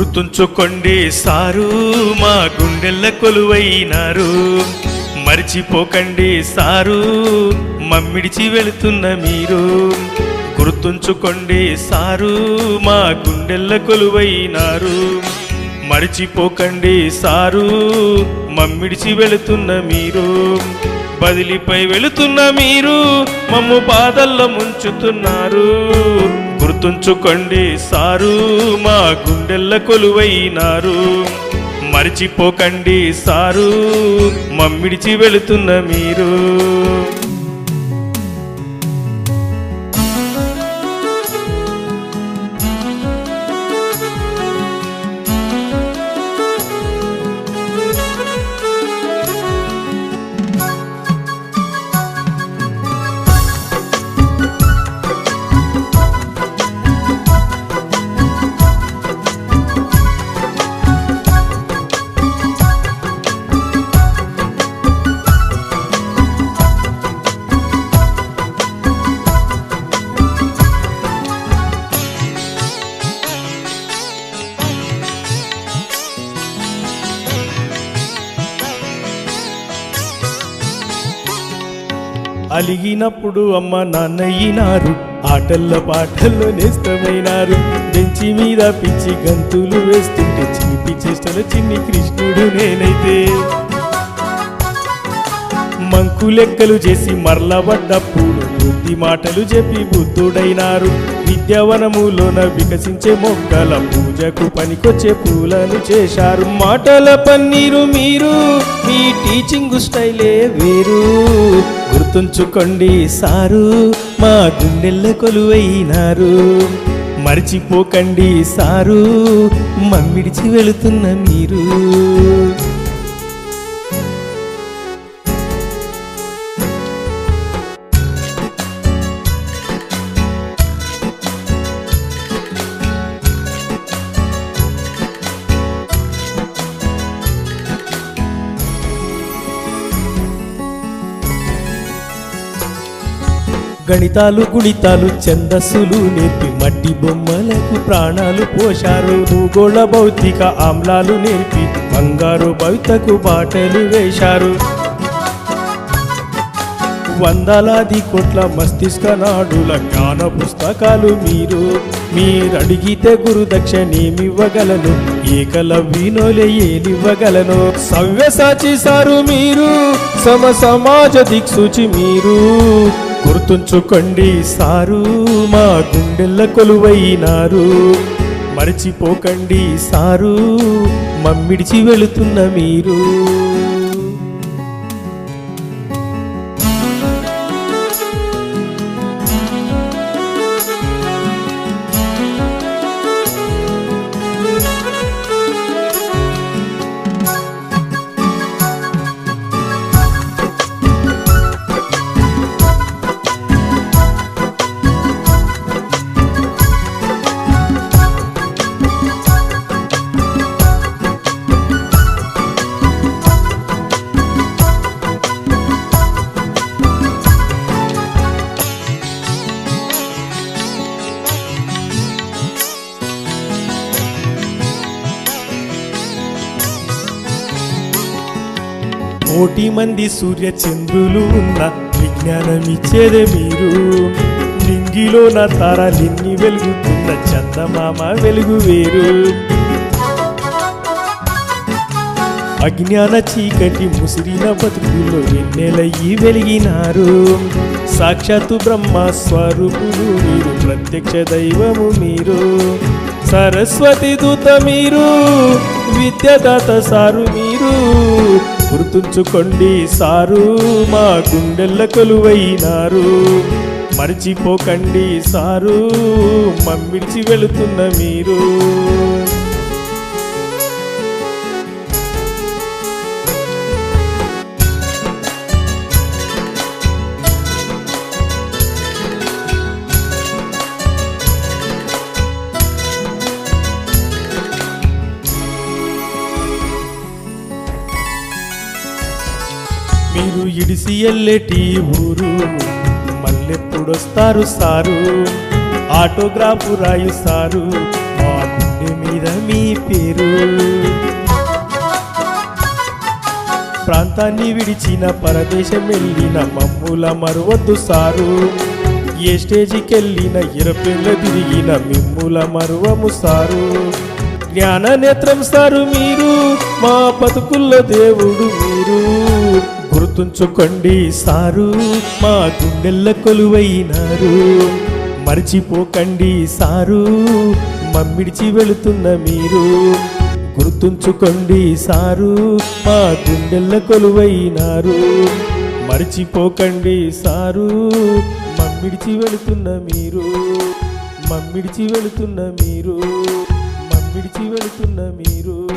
గుర్తుంచుకోండి సారు మా గుండెల్ల కొలువైనారు. మరిచిపోకండి సారు మమ్మిడిచి వెళుతున్న మీరు. గుర్తుంచుకోండి సారు మా గుండెల్ల కొలువైనారు. మరిచిపోకండి సారు మమ్మిడిచి వెళుతున్న మీరు. బదిలీపై వెళుతున్న మీరు మమ్ము బాధల్లో ముంచుతున్నారు. గుర్తుంచుకోండి సారు మా గుండెల్ల కొలువైనారు. మరిచిపోకండి సారు మమ్మిడిచి వెళుతున్న మీరు. అలిగినప్పుడు అమ్మ నాన్నయ్యినారు. ఆటల్లో పాటల్లో నేస్తమైనారు. బెంచి మీద పిచ్చి గంతులు వేస్తుంటే చిలిపి చేష్టల చిన్ని కృష్ణుడు నేనైతే. మంకు లెక్కలు చేసి మరలబడ్డప్పుడు బుద్ధి మాటలు చెప్పి బుద్ధుడైనారు. విద్యావనములోన వికసించే మొక్కల పూజకు పనికొచ్చే పూలను చేశారు. మాటల పన్నీరు మీరు మీ టీచింగ్ స్టైలే వేరు. గుర్తుంచుకోండి సారు మా గుండెల్ల కొలువైనారు. మరిచిపోకండి సారు మమ్మిడిచి వెళుతున్న మీరు. గణితాలు గుణితాలు ఛందస్సులు నేర్పి మట్టి బొమ్మలకు ప్రాణాలు పోశారు. భూగోళ భౌతిక ఆమ్లాలు నేర్పి బంగారు భవితకు బాటలు వేశారు. వందలాది కోట్ల మస్తిష్క నాడుల జ్ఞాన పుస్తకాలు మీరు. మీరడిగితే గురు దక్షిణేమివ్వగలను ఏకలవ్యనోలే ఏలివ్వగలను. సవ్యసాచి సారు మీరు సమ సమాజ దిక్సూచి మీరు. గుర్తుంచుకోండి సారు మా గుండెల్ల కొలువైనారు. మరిచిపోకండి సారు మమ్మిడిచి వెళుతున్న మీరు. కోటి మంది సూర్య చంద్రులు ఉన్న విజ్ఞానం ఇచ్చేది మీరు. నింగిలో నా తారాలిన్ని వెలుగుతున్న చందమామ వెలుగు వేరు. అజ్ఞాన చీకటి ముసిరిన బతుకుల్లో ఎన్నెలయ్యి వెలిగినారు. సాక్షాత్తు బ్రహ్మ స్వరూపులు మీరు ప్రత్యక్ష దైవము మీరు. సరస్వతి దూత మీరు విద్యదాత సారు మీరు. గుర్తుంచుకోండి సారు. మా గుండెల్ల కొలువైనారు. మర్చిపోకండి సారు. మమ్మిడిచి వెళుతున్న మీరు. మీరు ఇడిసి ఎల్లెటి ఊరు? మళ్ళెప్పుడొస్తారు సారు? ఆటోగ్రాఫ్ రాయు సారు? మా గుండె మీద మీ పేరు? ప్రాంతాన్ని విడిచిన పరదేశం వెళ్ళిన మమ్ముల మరువద్దు సారు. ఏ స్టేజికెళ్ళిన ఇరపేళ్ళ తిరిగిన మిమ్ముల మరువము సారు. జ్ఞాన నేత్రం సారు మీరు మా బతుకుల్లో దేవుడు మీరు. గుర్తుంచుకోండి సారు మా గుండెల్ల కొలువైనారు. మర్చిపోకండి సారు మమ్మిడిచి వెళుతున్న మీరు. గుర్తుంచుకోండి సారు మా గుండెల్ల కొలువైనారు. మర్చిపోకండి సారు మమ్మిడిచి వెళుతున్న మీరు. మమ్మిడిచి వెళుతున్న మీరు మమ్మిడిచి వెళుతున్న మీరు.